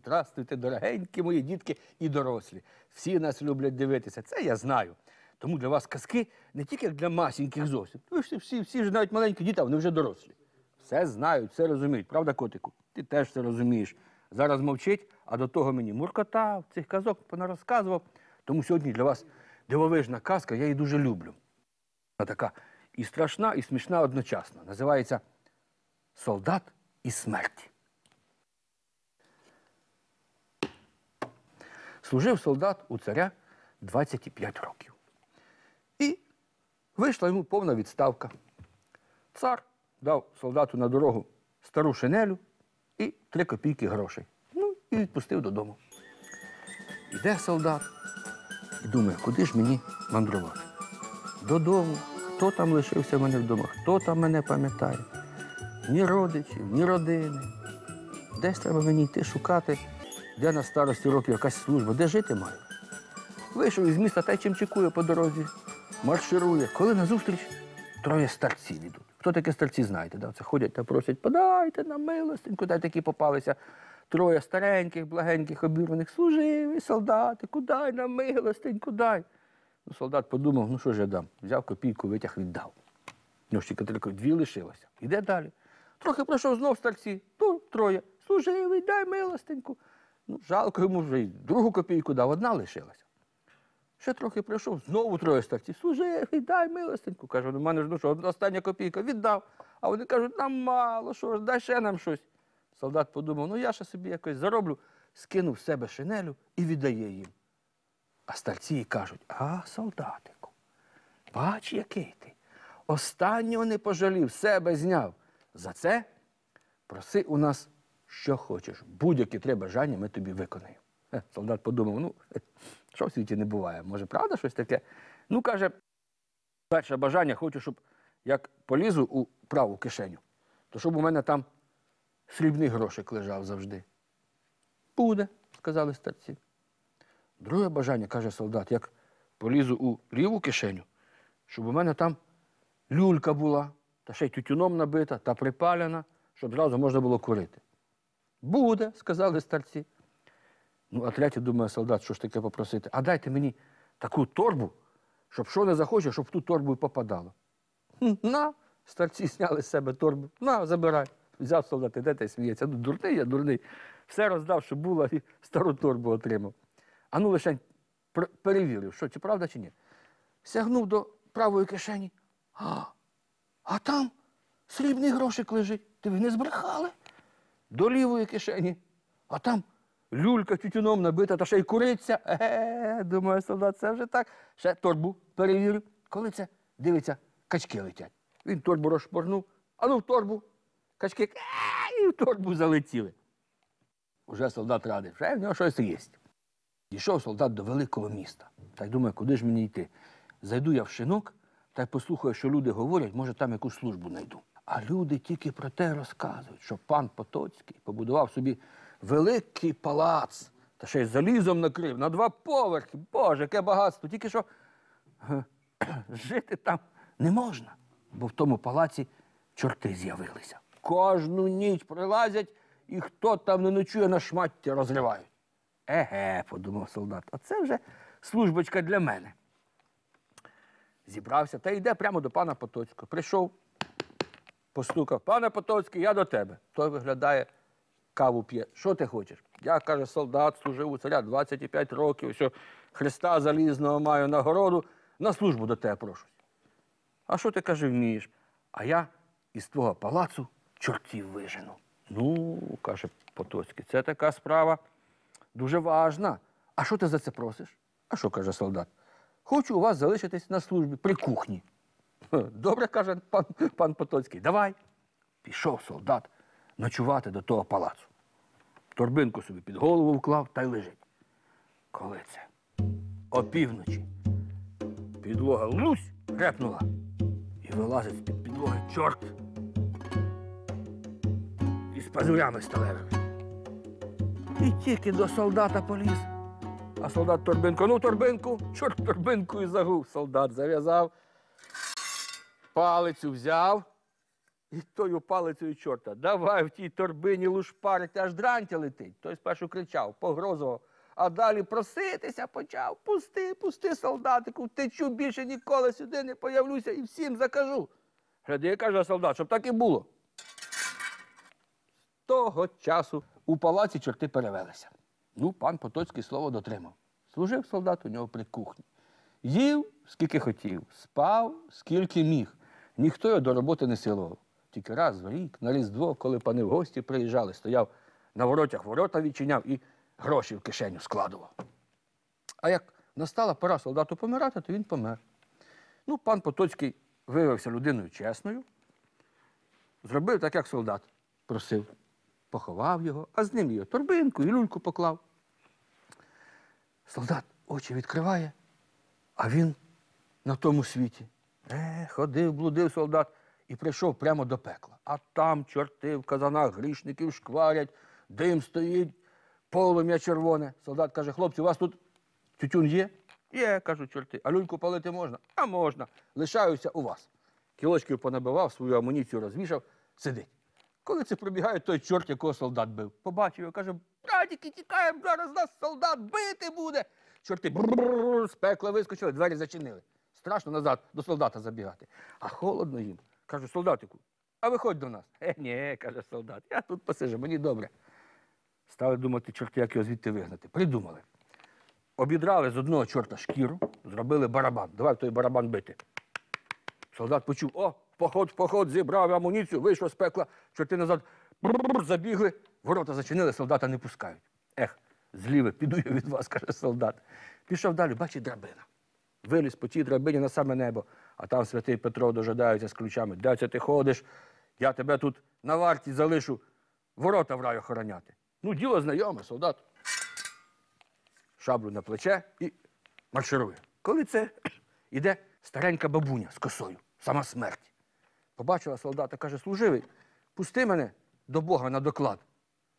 здрастуйте, дорогенькі мої дітки і дорослі. Всі нас люблять дивитися. Це я знаю. Тому для вас казки не тільки для масіньких зовсім. Ви ж всі, всі ж навіть маленькі діти, а вони вже дорослі. Все знають, все розуміють. Правда, котику? Ти теж все розумієш. Зараз мовчить, а до того мені муркотав, цих казок понарозказував. Тому сьогодні для вас дивовижна казка, я її дуже люблю. Вона така і страшна, і смішна одночасно. Називається Солдат і смерті. Служив солдат у царя 25 років. І вийшла йому повна відставка. Цар дав солдату на дорогу стару шинелю і три копійки грошей. Ну і відпустив додому. Іде солдат і думає, куди ж мені мандрувати? Додому. Хто там лишився в мене вдома? Хто там мене пам'ятає? Ні родичів, ні родини. Десь треба мені йти шукати, де на старості років якась служба, де жити маю. Вийшов із міста та й чимчикує по дорозі, марширує. Коли назустріч троє старців ідуть. Хто такі старці, знаєте, да? це ходять та просять, подайте нам милостиньку, дай такі попалися. Троє стареньких, благеньких, обірваних, служиві, солдати, кудай нам милостиньку, дай. Ну, солдат подумав, ну що ж я дам? Взяв копійку, витяг, віддав. У нього ще тільки дві лишилося. Іде далі. Трохи пройшов знов старці, ну, троє. Служивий, дай милостиньку. Ну, жалко йому вже й другу копійку дав, одна лишилася. Ще трохи прийшов, знову троє старців. Служивий, дай милостинку. Каже, у мене ж ну що, остання копійка віддав. А вони кажуть, нам мало, що ж, дай ще нам щось. Солдат подумав, ну я ще собі якось зароблю, скинув з себе шинелю і віддає їм. А старці кажуть, а, солдатику, бач, який ти. Останнього не пожалів, себе зняв. За це проси у нас, що хочеш. Будь-які три бажання ми тобі виконаємо. Солдат подумав, ну, що в світі не буває? Може, правда щось таке? Ну, каже, перше бажання хочу, щоб як полізу у праву кишеню, то щоб у мене там срібний грошик лежав завжди. Буде, сказали старці. Друге бажання, каже солдат, як полізу у ліву кишеню, щоб у мене там люлька була, та ще й тютюном набита та припалена, щоб зразу можна було курити. Буде, сказали старці. Ну, а третє, думає солдат, що ж таке попросити? А дайте мені таку торбу, щоб що не захоче, щоб в ту торбу і попадало. На, старці зняли з себе торбу. На, забирай. Взяв солдат, іде та й сміється. Ну, дурний я, дурний. Все роздав, що було, і стару торбу отримав. А ну лише перевірив, що чи правда, чи ні. Сягнув до правої кишені. А, а там срібний грошик лежить. Ти ви не збрехали? До лівої кишені. А там люлька тютюном набита, та ще й куриця. Е, думаю, солдат, це вже так. Ще торбу перевірив. Коли це дивиться, качки летять. Він торбу розшпорнув, а ну в торбу. Качки і в торбу залетіли. Уже солдат радий, вже в нього щось є. Дійшов солдат до великого міста. Та й думає, куди ж мені йти? Зайду я в шинок та й послухаю, що люди говорять, може, там якусь службу знайду. А люди тільки про те розказують, що пан Потоцький побудував собі великий палац, та ще й залізом накрив на два поверхи. Боже, яке багатство! Тільки що е, жити там не можна, бо в тому палаці чорти з'явилися. Кожну ніч прилазять, і хто там не ночує на шмаття розривають. Еге, подумав солдат, оце вже службочка для мене. Зібрався та йде прямо до пана Потоцького. Прийшов, постукав, пане Потоцький, я до тебе. Той виглядає, каву п'є. Що ти хочеш? Я, каже, солдат, служив у царя 25 років, що Христа залізного маю нагороду, на службу до тебе прошусь. А що ти, каже, вмієш? А я із твого палацу чортів вижену. Ну, каже Потоцький, це така справа дуже важна. А що ти за це просиш? А що каже солдат? Хочу у вас залишитись на службі при кухні. «Хе, Добре, каже пан, пан Потоцький, давай. Пішов солдат ночувати до того палацу. Торбинку собі під голову вклав та й лежить. Коли це? Опівночі. Підлога лусь репнула. І вилазить з-під підлоги чорт. Із пазурями сталевими. І тільки до солдата поліз. А солдат торбинку, ну торбинку, чорт торбинку і загув. Солдат зав'язав, палицю взяв, І тою палицею чорта, давай в тій торбині лушпарити, аж дрантя летить. Той спершу кричав, погрозував, а далі проситися почав. Пусти, пусти, солдатику, втечу більше ніколи сюди не появлюся і всім закажу. Гляди, каже солдат, щоб так і було. З того часу у палаці чорти перевелися. Ну, пан Потоцький слово дотримав. Служив солдат у нього при кухні. Їв, скільки хотів, спав, скільки міг. Ніхто його до роботи не силував. Тільки раз в рік, на Різдво, коли пани в гості приїжджали, стояв на воротях, ворота відчиняв і гроші в кишеню складував. А як настала пора солдату помирати, то він помер. Ну, пан Потоцький виявився людиною чесною, зробив так, як солдат просив. Поховав його, а з ним його торбинку і люльку поклав. Солдат очі відкриває, а він на тому світі. Е, ходив, блудив солдат і прийшов прямо до пекла. А там чорти в казанах грішників шкварять, дим стоїть, полум'я червоне. Солдат каже, хлопці, у вас тут тютюн є? Є, кажуть чорти. А люльку палити можна? А можна. Лишаюся у вас. Кілочків понабивав, свою амуніцію розвішав, сидить. Коли це пробігає той чорт, якого солдат бив. Побачив його, каже, братики, тікаємо, зараз нас солдат бити буде. Чорти з пекла вискочили, двері зачинили. Страшно назад до солдата забігати. А холодно їм. Кажу, солдатику, а виходь до нас. Е, ні, каже солдат, я тут посижу, мені добре. Стали думати, чорти, як його звідти вигнати. Придумали. Обідрали з одного чорта шкіру, зробили барабан. Давай той барабан бити. Солдат почув, о, поход, поход, зібрав амуніцію, вийшов з пекла, чорти назад забігли, ворота зачинили, солдата не пускають. Ех, зліве, піду я від вас, каже солдат. Пішов далі, бачить драбина. Виліз по тій драбині на саме небо, а там святий Петро дожидається з ключами. Де це ти ходиш? Я тебе тут на варті залишу ворота в рай охороняти. Ну, діло знайоме, солдат. Шаблю на плече і марширує. Коли це іде старенька бабуня з косою, сама смерть. Побачила солдата, каже, служивий, пусти мене до Бога на доклад.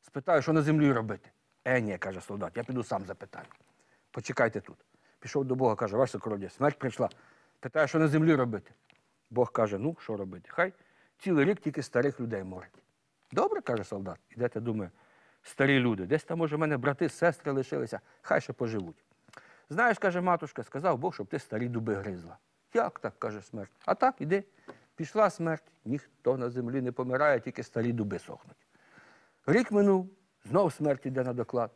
Спитаю, що на землі робити. Е, ні, каже солдат, я піду сам запитаю. Почекайте тут. Пішов до Бога, каже, ваше сокров'я, смерть прийшла. Питає, що на землі робити. Бог каже, ну, що робити? Хай цілий рік тільки старих людей морить. Добре, каже солдат. Ідете, думає, старі люди, десь там, може, в мене брати, сестри лишилися, хай ще поживуть. Знаєш, каже матушка, сказав Бог, щоб ти старі дуби гризла. Як так, каже смерть? А так, іди. Пішла смерть, ніхто на землі не помирає, тільки старі дуби сохнуть. Рік минув, знов смерть іде на доклад,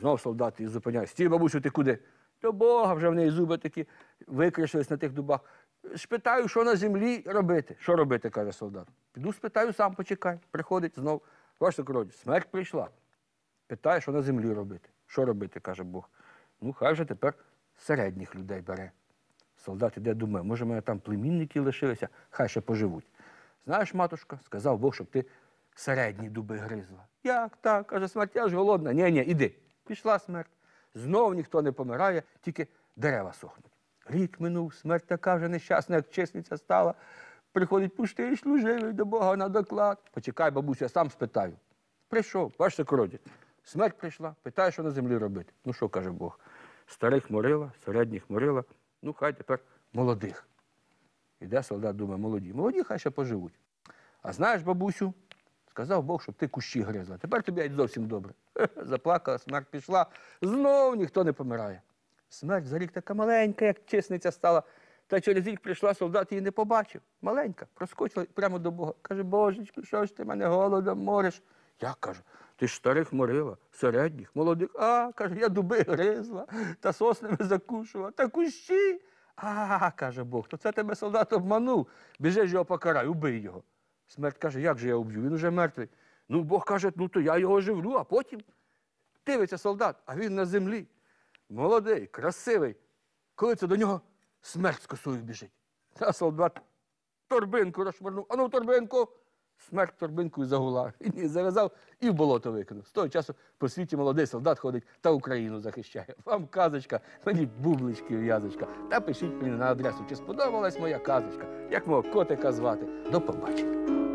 знов солдат її зупиняє. Стій, бабусю, ти куди? До Бога вже в неї зуби такі викришились на тих дубах. Спитаю, що на землі робити. Що робити, каже солдат. Піду спитаю сам, почекай. Приходить знов. Ваше сокрові, смерть прийшла. Питає, що на землі робити. Що робити, каже Бог. Ну, хай вже тепер середніх людей бере. Солдат іде думає, може, в мене там племінники лишилися, хай ще поживуть. Знаєш, матушка, сказав Бог, щоб ти середні дуби гризла. Як так? каже смерть, я ж голодна. Ні, ні, іди. Пішла смерть. Знов ніхто не помирає, тільки дерева сохнуть. Рік минув, смерть така вже нещасна, як чесниця стала. Приходить пустий служивий до Бога на доклад. Почекай, бабусю, я сам спитаю. Прийшов, бачите, короді. Смерть прийшла, питає, що на землі робити. Ну що каже Бог? Старих морила, середніх морила, ну хай тепер молодих. Іде солдат, думає, молоді. Молоді хай ще поживуть. А знаєш, бабусю, сказав Бог, щоб ти кущі гризла. Тепер тобі зовсім добре. Заплакала, смерть пішла, знов ніхто не помирає. Смерть за рік така маленька, як чесниця стала. Та через рік прийшла, солдат її не побачив. Маленька, проскочила прямо до Бога. Каже, Божечко, що ж ти мене голодом мориш? Я кажу, ти ж старих морила, середніх, молодих. А, каже, я дуби гризла, та соснами закушувала, та кущі. А, каже Бог, то це тебе солдат обманув. Біжи ж його покарай, убий його. Смерть каже, як же я уб'ю? Він уже мертвий. Ну, Бог каже, ну то я його живлю, а потім дивиться солдат, а він на землі. Молодий, красивий. Коли це до нього смерть з косою біжить. А солдат торбинку розшмарнув. Ану, торбинку. Смерть торбинкою загула. І ні, зав'язав і в болото викинув. З того часу по світі молодий солдат ходить та Україну захищає. Вам казочка, мені бублички в'язочка. Та пишіть мені на адресу, чи сподобалась моя казочка, як мого котика звати. До побачення.